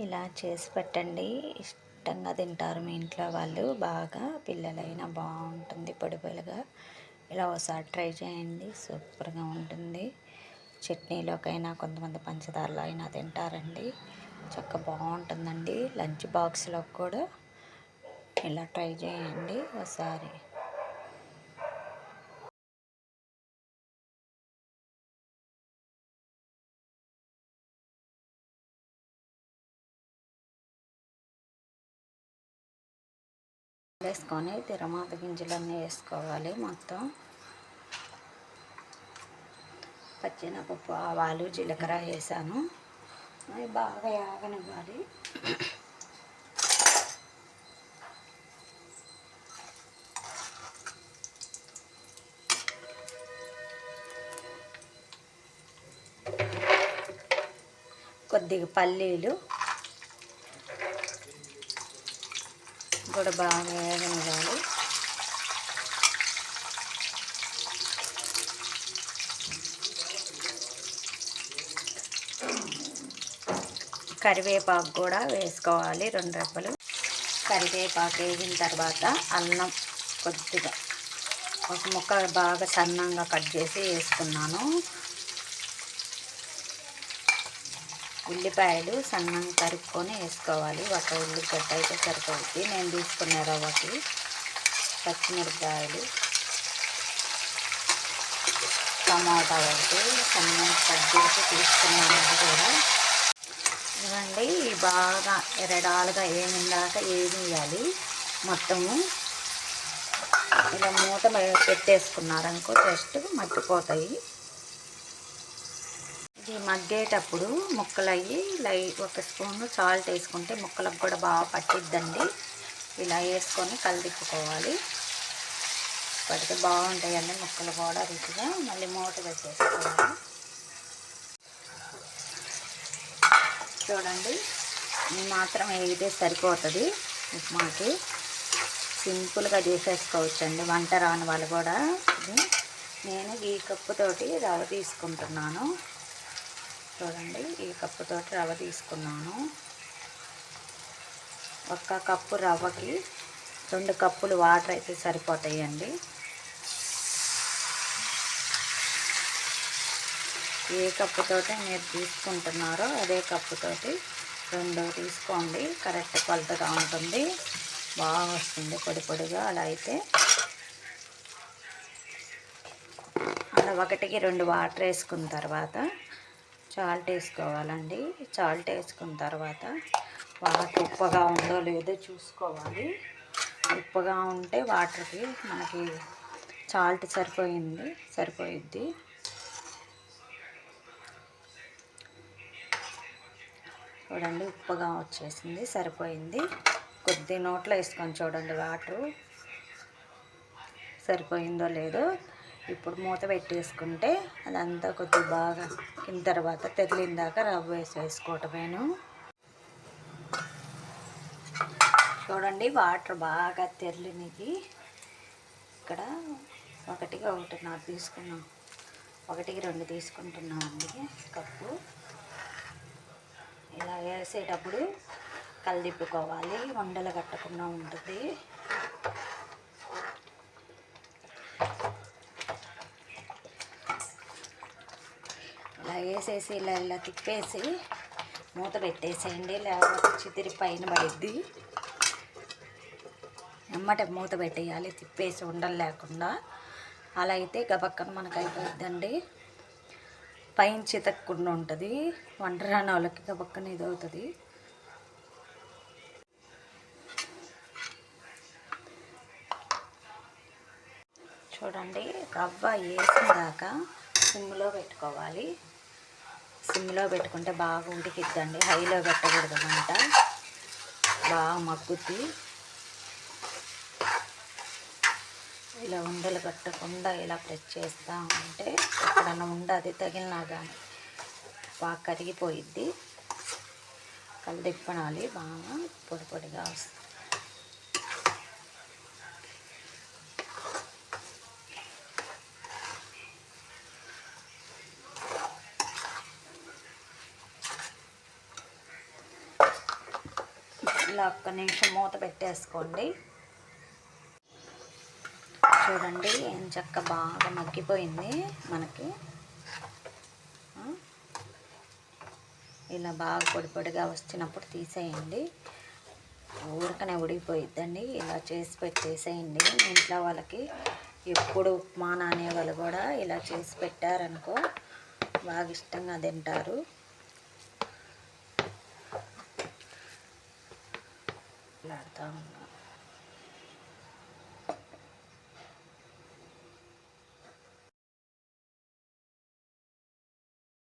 ఇలా చేసి పెట్టండి. ఇష్టంగా తింటారు మీ ఇంట్లో వాళ్ళు. బాగా పిల్లలైనా బాగుంటుంది పొడిపొలుగా. ఇలా ఒకసారి ట్రై చేయండి. సూపర్గా ఉంటుంది. చట్నీలోకైనా కొంతమంది పంచదారలో అయినా తింటారండి. చక్క బాగుంటుందండి. లంచ్ బాక్స్లో కూడా ఇలా ట్రై చేయండి. ఒకసారి వేసుకొని తిరమాత గింజలన్నీ వేసుకోవాలి మొత్తం. పచ్చినపప్పు ఆవాలు జీలకర్ర వేసాను. అవి బాగా యాగనివ్వాలి. కొద్దిగా పల్లీలు కూడా బాగా వేగనివ్వాలి. కరివేపాకు కూడా వేసుకోవాలి రెండు రెప్పలు కరివేపాకు వేసిన తర్వాత అన్నం కొద్దిగా ఒక ముక్క బాగా సన్నంగా కట్ చేసి వేసుకున్నాను. ఉల్లిపాయలు సన్నంగా తరుక్కొని వేసుకోవాలి. ఒక ఉల్లిగడ్డ అయితే సరిపోతుంది. నేను తీసుకున్న రవ్వకి పచ్చిమిరపకాయలు టమాటా ఒకటి సన్నంగా కట్ చేసి తీసుకున్నాను కూడా. ఇవ్వండి బాగా ఎరడాలుగా ఏమిందాక ఏమియాలి మొత్తము ఇలా మూత పెట్టేసుకున్నారనుకో జస్ట్ మట్టిపోతాయి ఇది మగ్గేటప్పుడు ముక్కలు అయ్యి లై ఒక స్పూన్ సాల్ట్ వేసుకుంటే ముక్కలకు కూడా బాగా పట్టిద్దండి. ఇలా వేసుకొని కలిదిప్పుకోవాలి. పడితే బాగుంటాయండి ముక్కలు కూడా రుచిగా. మళ్ళీ మూట పెట్టేసుకోవాలి. చూడండి ఈ మాత్రం వేయితే సరిపోతుంది ఉప్మాకి. సింపుల్గా చేసేసుకోవచ్చండి. వంట రాని వాళ్ళు కూడా ఇది. నేను ఈ కప్పుతోటి రవ్వ తీసుకుంటున్నాను. చూడండి ఈ కప్పుతోటి రవ్వ తీసుకున్నాను. ఒక్క కప్పు రవ్వకి రెండు కప్పులు వాటర్ అయితే సరిపోతాయండి. ఏ కప్పుతోటి మీరు తీసుకుంటున్నారో అదే కప్పుతోటి రెండు తీసుకోండి. కరెక్ట్ కొలతగా ఉంటుంది. బాగా వస్తుంది పొడి పొడిగా అలా అయితే. అలా ఒకటికి రెండు వాటర్ వేసుకున్న తర్వాత సాల్ట్ వేసుకోవాలండి. సాల్ట్ వేసుకున్న తర్వాత వాటర్ ఉప్పగా ఉందో లేదో చూసుకోవాలి. ఉప్పగా ఉంటే వాటర్కి మనకి సాల్ట్ సరిపోయింది సరిపోయిద్ది. చూడండి ఉప్పగా వచ్చేసింది సరిపోయింది. కొద్ది నోట్లో వేసుకొని చూడండి వాటరు. సరిపోయిందో లేదో ఇప్పుడు మూత పెట్టేసుకుంటే అదంతా కొద్దిగా బాగా కింద తర్వాత తెగిలిందాక రవ్వ వేసి వేసుకోవటమేను చూడండి వాటర్ బాగా తెరలినది ఇక్కడ ఒకటికి ఒకటిన్నర తీసుకున్నాం. ఒకటికి రెండు తీసుకుంటున్నామండి కప్పు. ఇలా వేసేటప్పుడు కలిదిప్పుకోవాలి వండలు కట్టకుండా ఉంటుంది. ఇలా వేసేసి ఇలా ఇలా తిప్పేసి మూత పెట్టేసేయండి. లేకపోతే చితిరి పైన పడిద్ది. ఎమ్మట మూత పెట్టేయాలి తిప్పేసి ఉండలు లేకుండా. అలా అయితే గబక్కన మనకు అయిపోద్దండి పైన చితక్కుండా ఉంటుంది. వంట రాని వాళ్ళకి గబక్కన ఇది అవుతుంది. చూడండి రవ్వ దాకా సిమ్లో పెట్టుకోవాలి. సిమ్లో పెట్టుకుంటే బాగా ఉడికిద్దండి. హైలో పెట్టకూడదు మంట బాగా మగ్గుద్ది. ఇలా ఉండలు కట్టకుండా ఇలా ప్రెస్ చేస్తూ ఉంటే ఎక్కడన్నా ఉండది తగిలినా కానీ బాగా కరిగిపోయిద్ది. కలదిప్పనాలి బాగా పొడి పొడిగా వస్తుంది. ఇలా ఒక్క నిమిషం మూత పెట్టేసుకోండి. చూడండి ఏం చక్క బాగా మగ్గిపోయింది మనకి. ఇలా బాగా పొడి పొడిగా వచ్చినప్పుడు తీసేయండి. ఊరికనే ఉడికిపోయిద్దండి. ఇలా చేసి పెట్టేసేయండి. ఇంట్లో వాళ్ళకి ఎప్పుడు ఉప్మా నానేవాళ్ళు కూడా ఇలా చేసి పెట్టారనుకో బాగా ఇష్టంగా తింటారు. 打灯